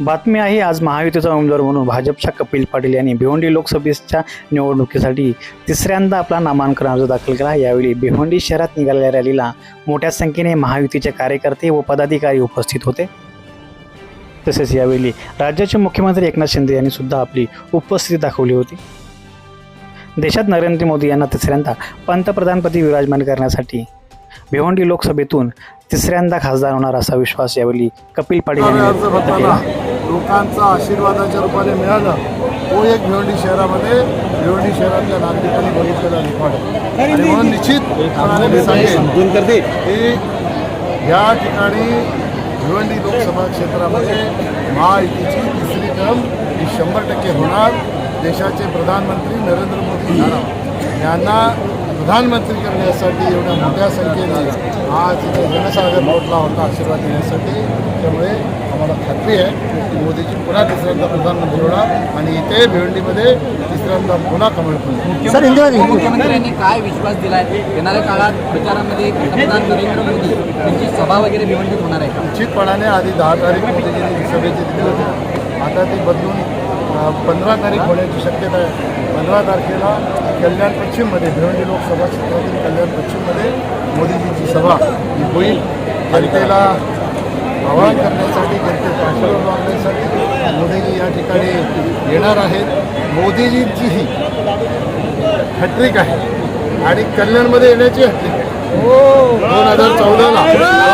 बातमी आहे आज महायुतीचा उमेदवार म्हणून भाजपच्या कपिल पाटील यांनी भिवंडी लोकसभेच्या निवडणुकीसाठी तिसऱ्यांदा आपला नामांकन अर्ज दाखल केला. यावेळी भिवंडी शहरात निघालेल्या रॅलीला मोठ्या संख्येने महायुतीचे कार्यकर्ते व पदाधिकारी उपस्थित होते. तसेच यावेळी राज्याचे मुख्यमंत्री एकनाथ शिंदे यांनी सुद्धा आपली उपस्थिती दाखवली होती. देशात नरेंद्र मोदी यांना तिसऱ्यांदा पंतप्रधानपदी विराजमान करण्यासाठी भिवंडी लोकसभेतून तिसऱ्यांदा खासदार होणार असा विश्वास यावेळी कपिल पाटील यांनी अर्ज भरताना लोकांचा आशीर्वादाच्या रूपाने मिळालं तो एक भिवंडी शहरामध्ये भिवंडी शहरातल्या नागरिकांनी बघितलेला रेकॉर्ड आहे. आणि म्हणून निश्चितपणाने मी सांगेन की या ठिकाणी भिवंडी लोकसभा क्षेत्रामध्ये महायुतीची तिसरी टर्म ही शंभर टक्के होणार. देशाचे प्रधानमंत्री नरेंद्र मोदी यांना प्रधानमंत्री करण्यासाठी एवढ्या मोठ्या संख्येने आज इथे जनसागर लोटला होता आशीर्वाद देण्यासाठी. त्यामुळे आम्हाला खात्री आहे की मोदीजी पुन्हा तिसऱ्यांदा प्रधानमंत्री होणार आणि इथे भिवंडीमध्ये तिसऱ्यांदा पुन्हा कमळ सर मुख्यमंत्र्यांनी काय विश्वास दिलाय? येणाऱ्या काळात प्रचारामध्ये पंतप्रधान नरेंद्र मोदी यांची सभा वगैरे भिवंडीत होणार आहे का? निश्चितपणाने आधी दहा तारीख मोदीजींनी सभेची दिली होती. आता ती बदलून पंधरा तारीख होण्याची शक्यता आहे. पंधरा तारखेला कल्याण पश्चिममध्ये भिवंडी लोकसभा क्षेत्रातील कल्याण पश्चिममध्ये मोदीजींची सभा ही होईल. जनतेला आवाहन करण्यासाठी जनतेचा आशीर्वाद मागण्यासाठी मोदीजी या ठिकाणी येणार आहेत. मोदीजींची ही हॅट्रिक आहे. आणि कल्याणमध्ये येण्याची हॅट्रिक आहे. दोन हजार चौदाला.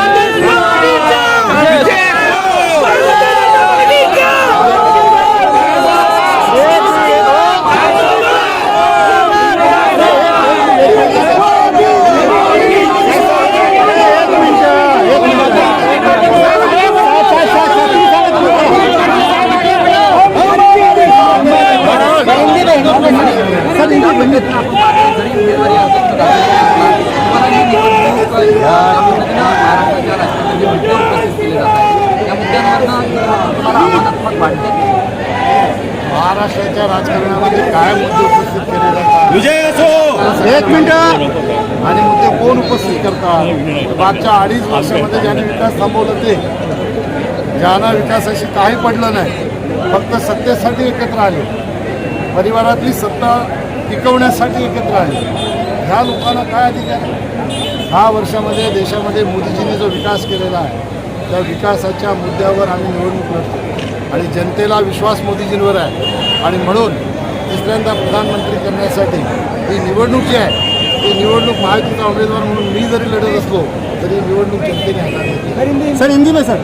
जरी उमेदवारी अर्ज दाखल केला त्या मुद्द्यावर महाराष्ट्राच्या राजकारणामध्ये काय मुद्दे उपस्थित केले जातात? एक मिनिट! आणि मुद्दे कोण उपस्थित करतात? मागच्या अडीच वर्षामध्ये ज्याने विकास थांबवलं ते ज्यांना विकासाशी काही पडलं नाही फक्त सत्तेसाठी एकत्र आले. परिवारातली सत्ता टिकवण्यासाठी एकत्र आले. ह्या लोकांना काय अधिकार आहे? दहा वर्षामध्ये देशामध्ये मोदीजींनी जो विकास केलेला आहे त्या विकासाच्या मुद्द्यावर आम्ही निवडणूक लढतो. आणि जनतेला विश्वास मोदीजींवर आहे. आणि म्हणून तिसऱ्यांदा प्रधानमंत्री करण्यासाठी ही निवडणूक जी आहे ती निवडणूक महायुतीचा उमेदवार म्हणून मी जरी लढत असलो तरी निवडणूक जनतेने हातात घेतली. सर हिंदी में सर